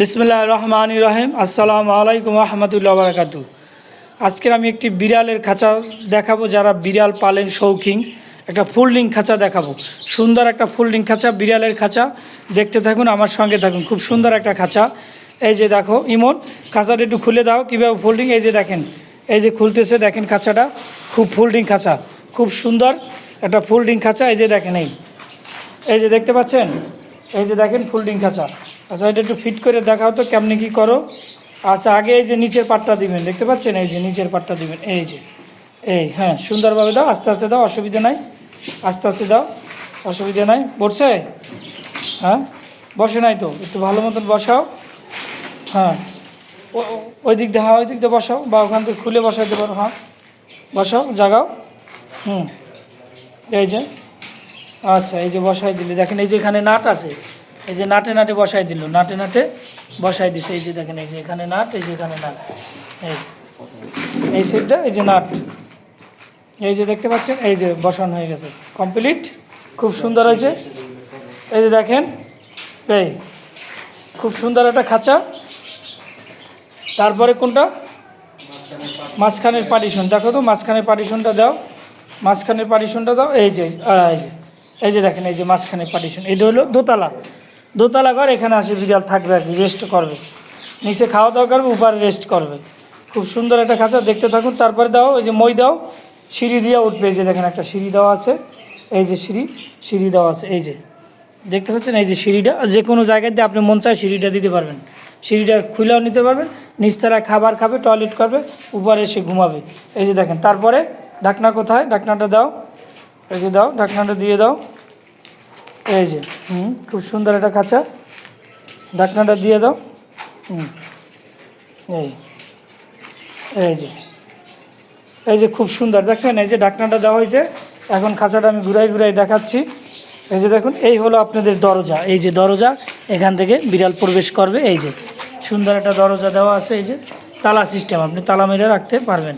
বিসমুল্লাহ রহমান রহিম। আসসালামু আলাইকুম রহমতুল্লাহ বারাকাতু আজকের আমি একটি বিড়ালের খাঁচা দেখাবো, যারা বিড়াল পালেন শৌখিন। একটা ফোল্ডিং খাঁচা দেখাবো। সুন্দর একটা ফোল্ডিং খাঁচা, বিড়ালের খাঁচা। দেখতে থাকুন, আমার সঙ্গে থাকুন। খুব সুন্দর একটা খাঁচা। এই যে দেখো, ইমন, খাঁচাটা একটু খুলে দাও। কীভাবে ফোল্ডিং? এই যে দেখেন, এই যে খুলতেছে, দেখেন খাঁচাটা। খুব ফোল্ডিং খাঁচা, খুব সুন্দর একটা ফোল্ডিং খাঁচা। এই যে দেখেন, এই এই যে দেখতে পাচ্ছেন? এই যে দেখেন, ফোল্ডিং খাঁচা। আচ্ছা এটা একটু ফিট করে দেখাও তো কেমনি কী করো। আচ্ছা আগে এই যে নিচের পাটটা দিবেন, দেখতে পাচ্ছেন? এই যে নিচের পাটটা দিবেন, এই যে, এই হ্যাঁ সুন্দরভাবে দাও, আস্তে আস্তে দাও, অসুবিধা নাই, আস্তে আস্তে দাও, অসুবিধা নাই বসছে হ্যাঁ বসে নাই তো, একটু ভালো মতন বসাও হ্যাঁ ওই দিক দিয়ে হ্যাঁ ওই দিক দিয়ে বসাও, বা ওখান থেকে খুলে বসাইতে পারো হ্যাঁ বসাও, জাগাও, হুম, এই যে আচ্ছা এই যে বসাই দিলে, দেখেন এই যে এখানে নাট আছে এই যে নাটে নাটে বসাই দিল নাটে নাটে বসাই দিছে এই যে দেখেন এই যে এখানে নাট এই যে এখানে নাট এই এই সাইডটা এই যে নাট এই যে দেখতে পাচ্ছেন এই যে বসানো হয়ে গেছে কমপ্লিট খুব সুন্দর হয়েছে এই যে দেখেন এই খুব সুন্দর একটা খাঁচা তারপরে কোনটা মাঝখানের পার্টিশন দেখো তো মাঝখানের পার্টিশনটা দাও মাঝখানের পার্টিশনটা দাও এই যে এই যে এই যে দেখেন এই যে মাঝখানের পার্টিশন এটা হলো দোতলা দোতলা ঘর, এখানে আসে বিড়াল থাকবে আর কি রেস্ট করবে। নিচে খাওয়া দাওয়া করবে, উপরে রেস্ট করবে। খুব সুন্দর একটা খাঁচা, দেখতে থাকুন। তারপরে দাও, এই যে মই দাও, সিঁড়ি দিয়ে উঠবে, এই যে দেখেন একটা সিঁড়ি দেওয়া আছে। এই যে সিঁড়ি সিঁড়ি দেওয়া আছে, এই যে। দেখতে পাচ্ছেন, এই যে সিঁড়িটা যে কোনো জায়গায় দিয়ে আপনি মন চায় সিঁড়িটা দিতে পারবেন। সিঁড়িটা খুলেও নিতে পারবেন নিচতলায় খাবার খাবে টয়লেট করবে, উপরে এসে ঘুমাবে। এই যে দেখেন, তারপরে ঢাকনা কোথায়? ঢাকনাটা দাও, এই যে দাও, ঢাকনাটা দিয়ে দাও। এই যে, হুম, খুব সুন্দর একটা খাঁচা। ঢাকনাটা দিয়ে দাও। হুম, এই এই যে এই যে খুব সুন্দর। দেখছেন, এই যে ঢাকনাটা দেওয়া হয়েছে। এখন খাঁচাটা আমি ঘুরাই ঘুরাই দেখাচ্ছি। এই যে দেখুন, এই হলো আপনাদের দরজা। এই যে দরজা, এখান থেকে বিড়াল প্রবেশ করবে। এই যে, সুন্দর একটা দরজা দেওয়া আছে। এই যে, তালা সিস্টেম। আপনি তালা মেরে রাখতে পারবেন।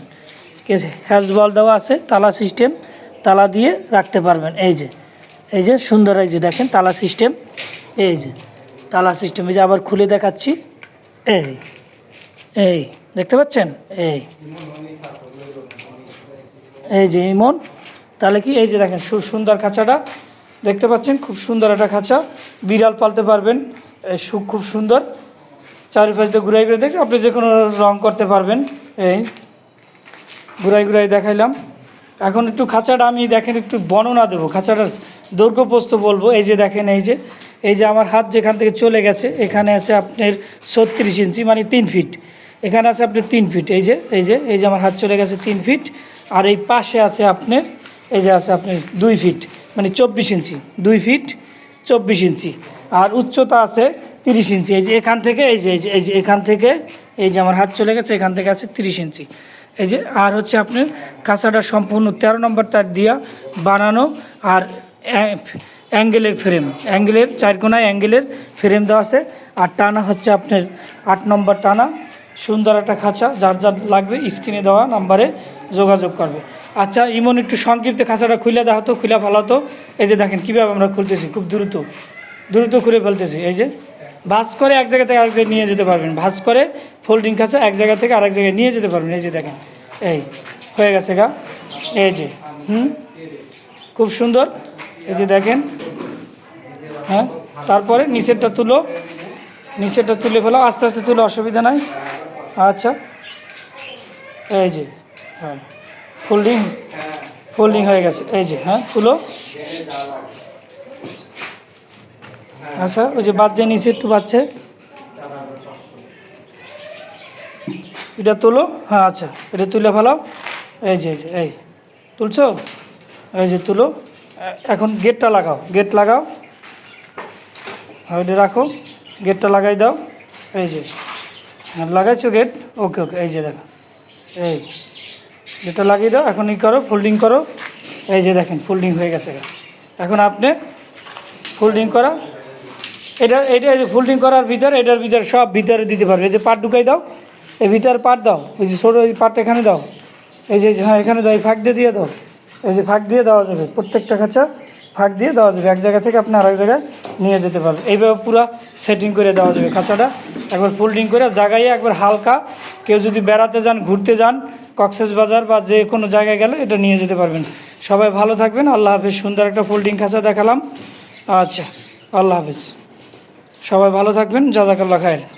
ঠিক হ্যাজ বল দেওয়া আছে। তালা সিস্টেম, তালা দিয়ে রাখতে পারবেন। এই যে এই যে সুন্দর, এই যে দেখেন তালা সিস্টেম, এই যে তালা সিস্টেম, এই যে আবার খুলে দেখাচ্ছি, এই এই, দেখতে পাচ্ছেন? এই এই যে ইমন, তাহলে কি এই যে দেখেন সুন্দর খাঁচাটা, দেখতে পাচ্ছেন? খুব সুন্দর একটা খাঁচা, বিড়াল পালতে পারবেন এই সু খুব সুন্দর। চারিপাশ ঘুরাই ঘুরে দেখে আপনি যে কোনো রং করতে পারবেন, এই, ঘুরাই ঘুরাই দেখাইলাম। এখন একটু খাঁচাটা আমি দেখেন একটু বর্ণনা দেবো, খাঁচাটার দৈর্ঘ্য প্রস্থ বলব, এই যে দেখেন, এই যে এই যে আমার হাত যেখান থেকে চলে গেছে, এখানে আছে আপনার ছত্রিশ ইঞ্চি মানে তিন ফিট। এখানে আছে আপনার তিন ফিট, এই যে এই যে এই যে আমার হাত চলে গেছে তিন ফিট, আর এই পাশে আছে আপনার, এই যে আছে আপনার দুই ফিট মানে চব্বিশ ইঞ্চি, দুই ফিট, চব্বিশ ইঞ্চি। আর উচ্চতা আছে তিরিশ ইঞ্চি, এই যে এখান থেকে, এই যে এই যে এখান থেকে, এই যে আমার হাত চলে গেছে, এখান থেকে আছে তিরিশ ইঞ্চি। এই যে, আর হচ্ছে আপনার কাঁচাটা সম্পূর্ণ তেরো নম্বর তার দিয়া বানানো, আর অ্যাঙ্গেলের ফ্রেম। অ্যাঙ্গেলের, চার কোনায় অ্যাঙ্গেলের ফ্রেম দেওয়া আছে। আর টানা হচ্ছে আপনার আট নম্বর টানা। সুন্দর একটা খাঁচা, যার যার লাগবে স্ক্রিনে দেওয়া নাম্বারে যোগাযোগ করবে। আচ্ছা ইমন, একটু সংক্ষিপ্ত খাঁচাটা খুলে দেওয়া হতো খুলে ফেলাতো এই যে দেখেন, কীভাবে আমরা খুলতেছি, খুব দ্রুত। দ্রুত খুলে ফেলতেছি, এই যে। ভাস করে এক জায়গা থেকে আরেক জায়গায় নিয়ে যেতে পারবেন। ভাস করে ফোল্ডিং খাঁচা এক জায়গা থেকে আরেক জায়গায় নিয়ে যেতে পারবেন। এই যে দেখেন, এই, হয়ে গেছে গা। এই যে, হুম? খুব সুন্দর। এই যে দেখেন হ্যাঁ তারপরে নিচেরটা তুলো, নিচেরটা তুলে ফেলো, আস্তে আস্তে তুলে, অসুবিধা নাই। আচ্ছা এই যে হ্যাঁ ফোল্ডিং ফোল্ডিং হয়ে গেছে, এই যে হ্যাঁ তুলো। আচ্ছা ওই যে বাচ্চা নিচে একটু বাচ্চা এটা তোলো হ্যাঁ আচ্ছা এটা তুলে ফেলাও। এই যে, এই, তুলছো? এই যে, তুলো। এখন গেটটা লাগাও গেট লাগাও। এটা রাখো গেটটা লাগাই দাও। এই যে হ্যাঁ, লাগাইছো গেট? ওকে ওকে এই যে দেখো এই গেটটা লাগিয়ে দাও এখন ই করো ফোল্ডিং করো। এই যে দেখেন ফোল্ডিং হয়ে গেছে এখন আপনি ফোল্ডিং করা এটা এটা এই যে ফোল্ডিং করার ভিতরে এটার ভিতরে সব ভিতরে দিতে পারবে। এই যে পাট ঢুকাই দাও এই ভিতরে পাট দাও ওই যে ছোটো এই পাটটা এখানে দাও। এই যে হ্যাঁ এখানে দাও এই ফাঁক দিয়ে দিয়ে দাও। এই যে ফাঁক দিয়ে দেওয়া যাবে, প্রত্যেকটা খাঁচা ফাঁক দিয়ে দেওয়া যাবে। এক জায়গা থেকে আপনি আরেক জায়গায় নিয়ে যেতে পারবেন। এইভাবে পুরো সেটিং করে দেওয়া যাবে খাঁচাটা। একবার ফোল্ডিং করে জায়গায় একবার হালকা কেউ যদি বেড়াতে যান, ঘুরতে যান, কক্সেস বাজার বা যে কোনো জায়গায় গেলে এটা নিয়ে যেতে পারবেন। সবাই ভালো থাকবেন। আল্লাহ হাফিজ। সুন্দর একটা ফোল্ডিং খাঁচা দেখালাম। আচ্ছা আল্লাহ হাফিজ। সবাই ভালো থাকবেন। জাজাকাল্লা খায়ের